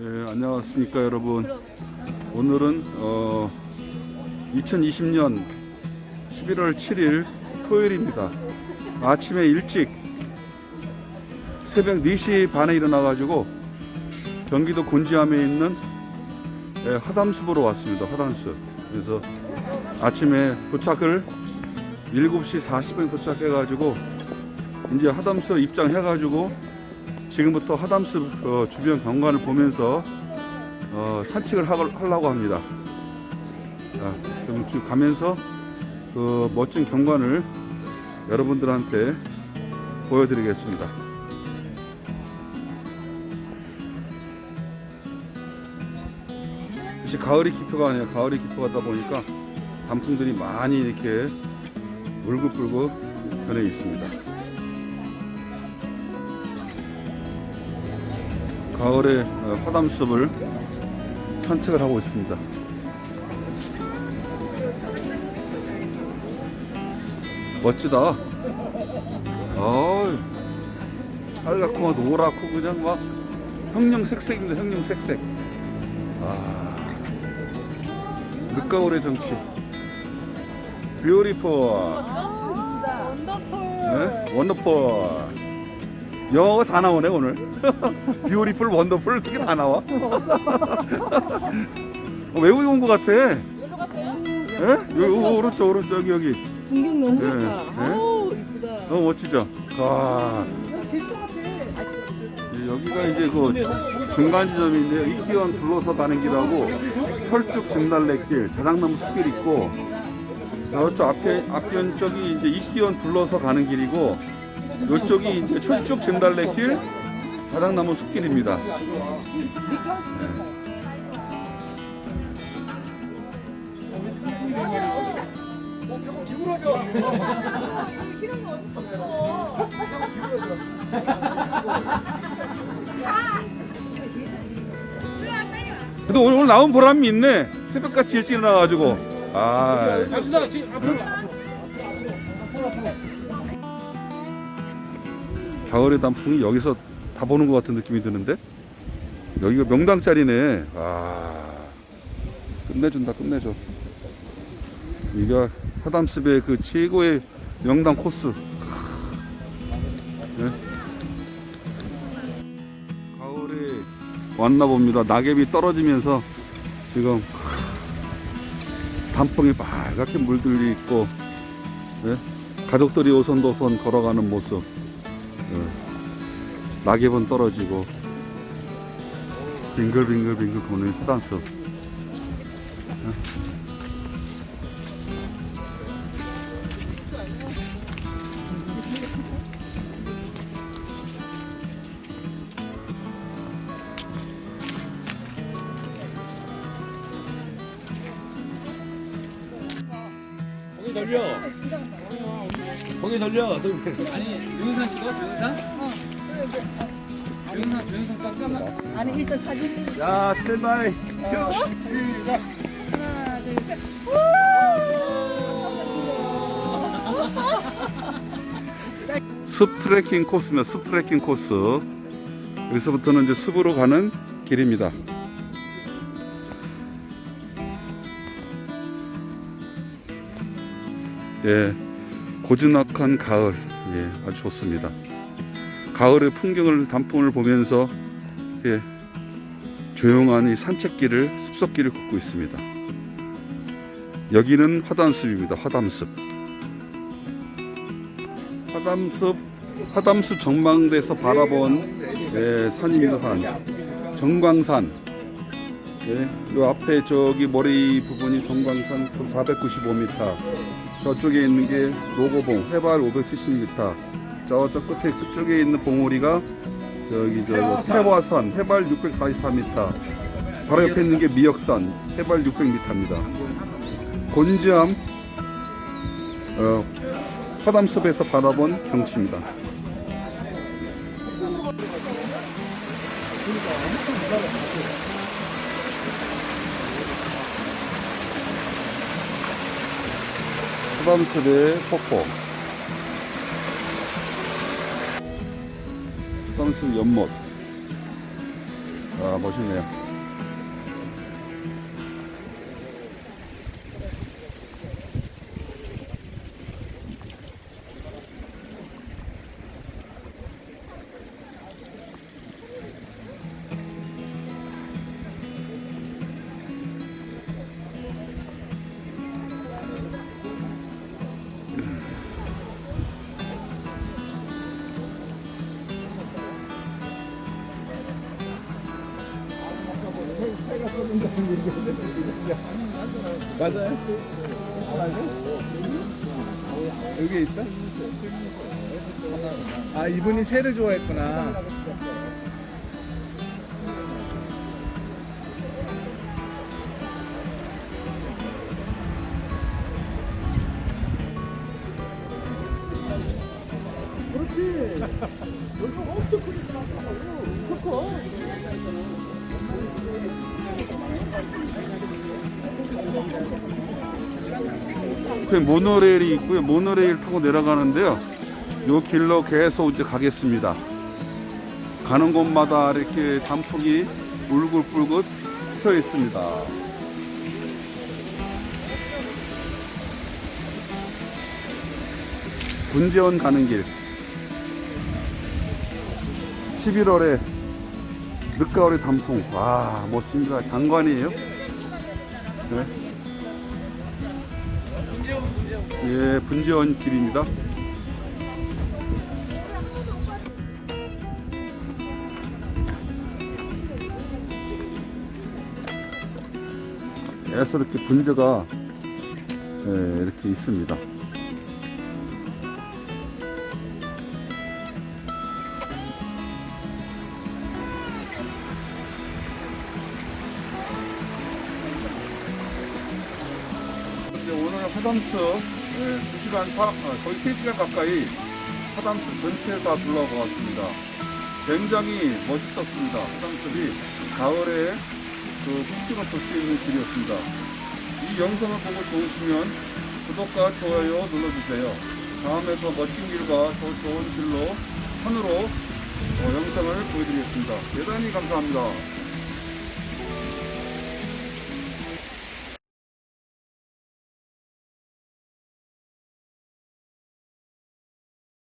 예, 안녕하십니까 여러분. 오늘은 어, 2020년 11월 7일 토요일입니다. 아침에 일찍 새벽 4시 반에 일어나 가지고 경기도 곤지암에 있는 예, 화담숲으로 왔습니다. 화담숲. 그래서 아침에 도착을 7시 40분에 도착해 가지고 이제 화담숲 입장해 가지고 지금부터 하담숲 어, 주변 경관을 보면서 어, 산책을 하, 하려고 합니다. 자, 그럼 지금 가면서 그 멋진 경관을 여러분들한테 보여드리겠습니다. 이제 가을이 깊어가 아니라 가을이 깊어가다 보니까 단풍들이 많이 이렇게 울긋불긋 변해 있습니다. 가을의 어, 화담숲을 산책을 하고 있습니다. 멋지다. 아, 빨갛고 노랗고 그냥 막 형형색색입니다. 형형색색. 아, 늦가을의 정치. 뷰티풀. 네? 원더풀. 영어가 다 나오네 오늘. 뷰티풀, 원더풀 어떻게 다 나와? 어, 외국에 온 것 같아. 여기로 갔어요? 예? 여기 오, 오른쪽 오른쪽 여기 여기. 풍경 너무 네, 좋다. 네. 아우 이쁘다. 너무 멋지죠? 와. 같아. 예, 여기가 이제 그 중간 지점인데요. 이태원 둘러서 가는 길하고 철쭉 진달래길, 자작나무 숲길 있고 저쪽 앞에 앞편 쪽이 이제 이태원 둘러서 가는 길이고 이쪽이 이제 철쭉 진달래길, 자작나무 숲길입니다. 근데 오늘, 오늘 나온 보람이 있네. 새벽같이 일찍 일어나가지고. 아. 가을의 단풍이 여기서 다 보는 것 같은 느낌이 드는데 여기가 명당 자리네. 아. 끝내준다, 끝내줘. 여기가 화담숲의 그 최고의 명당 코스. 네. 가을에 왔나 봅니다. 낙엽이 떨어지면서 지금 단풍이 빨갛게 물들이 있고 네? 가족들이 오손도손 걸어가는 모습 네. 낙엽은 떨어지고 빙글빙글빙글 도는 거기 돌려. 거기 돌려. 아니 영상 찍어? 영상? 영상 영상 잠깐만 아니 일단 사진 찍. 자, 스탠바이. 하나 둘 셋. 숲 트레킹 코스면 숲 트레킹 코스 여기서부터는 이제 숲으로 가는 길입니다. 예, 고즈넉한 가을, 예, 아주 좋습니다. 가을의 풍경을 단풍을 보면서 예, 조용한 이 산책길을 숲속길을 걷고 있습니다. 여기는 화담숲입니다. 화담숲. 화담숲 화담숲 전망대에서 바라본 예, 산입니다. 산. 정광산. 예, 요 앞에 저기 머리 부분이 정광산 495m. 저쪽에 있는 게 노고봉 해발 570m. 저저 끝에 그쪽에 있는 봉우리가 저기 저 세화산 해발 644m. 바로 옆에 있는 게 미역산 해발 600m입니다. 곤지암 어, 화담숲에서 바라본 경치입니다. 화담숲의 폭포. 화담숲 연못. 아, 멋있네요. 맞아요. 여기 있어? 아 이분이 새를 좋아했구나. 그 모노레일이 있고요. 모노레일 타고 내려가는데요. 요 길로 계속 이제 가겠습니다. 가는 곳마다 이렇게 단풍이 울긋불긋 펴 있습니다. 군지원 가는 길. 11월에 늦가을의 단풍. 와, 멋집니다. 장관이에요. 네. 예, 분지원 길입니다. 계속 이렇게 분재가 예, 이렇게 있습니다. 오늘 화담스 예, 2시간 파, 아, 거의 3시간 가까이 화담스 전체를 다 둘러가 봤습니다. 굉장히 멋있었습니다. 화담스이 가을에 그 풍경을 볼 수 있는 길이었습니다. 이 영상을 보고 좋으시면 구독과 좋아요 눌러주세요. 다음에 더 멋진 길과 더 좋은 길로 산으로 어, 영상을 보여드리겠습니다. 대단히 감사합니다.